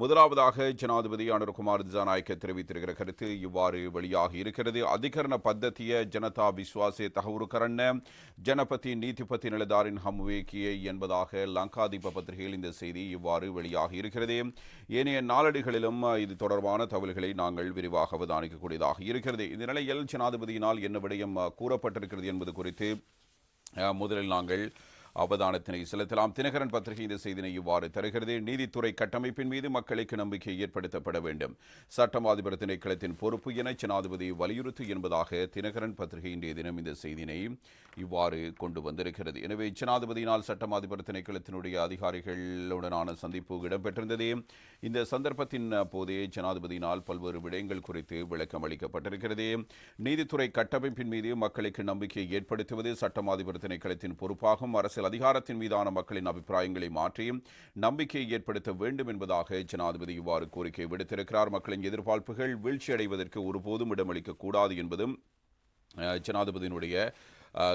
முதலாவதாக ஜனாதிபதி அனுர்குமார் திசாநாயக்க தெரிவித்திருக்கிற கருத்து இவ்வாறு வெளியாகி இருக்கிறது. அதிகரண பத்தத்திய ஜனதா விஸ்வாசே தகவுருக்கரண்ண ஜனபதி நீதிபதி நிலதாரின் ஹம்வேக்கியே என்பதாக லங்காதீப பத்திரிகையில் இந்த செய்தி இவ்வாறு வெளியாகி இருக்கிறது. ஏனைய நாளடிகளிலும் இது தொடர்பான தகவல்களை நாங்கள் விரிவாக அவதானிக்கக்கூடியதாக இருக்கிறது. இந்த நிலையில் ஜனாதிபதியினால் என்ன விடயம் கூறப்பட்டிருக்கிறது என்பது குறித்து முதலில் நாங்கள் அவதானத்தினை செலுத்தலாம். தினகரன் பத்திரிகை இந்த செய்தினை இவ்வாறு தருகிறது. நீதித்துறை கட்டமைப்பின் மீது மக்களுக்கு நம்பிக்கை ஏற்படுத்தப்பட வேண்டும். சட்டம் அதிபர் திணைக்களத்தின் பொறுப்பு என ஜனாதிபதி வலியுறுத்து என்பதாக தினகரன் பத்திரிகை இன்றைய தினம் இந்த செய்தினை இவ்வாறு கொண்டு வந்திருக்கிறது. எனவே ஜனாதிபதியினால் சட்டம் அதிபர் திணைக்களத்தினுடைய அதிகாரிகளுடனான சந்திப்பு இடம்பெற்றிருந்தது. இந்த சந்தர்ப்பத்தின் போதே ஜனாதிபதியினால் பல்வேறு விடயங்கள் குறித்து விளக்கம் அளிக்கப்பட்டிருக்கிறது. நீதித்துறை கட்டமைப்பின் மீது மக்களுக்கு நம்பிக்கை ஏற்படுத்துவது சட்டம் அதிபர் திணைக்களத்தின் பொறுப்பாகும். அரசியல் அதிகாரத்தின் மீதான மக்களின் அபிப்பிராயங்களை மாற்றி நம்பிக்கையை ஏற்படுத்த வேண்டும் என்பதாக ஜனாதிபதி இவ்வாறு கோரிக்கை விடுத்திருக்கிறார். மக்களின் எதிர்பார்ப்புகள் வீழ்ச்சியடைவதற்கு ஒருபோதும் இடமளிக்க கூடாது என்பதும் ஜனாதிபதியினுடைய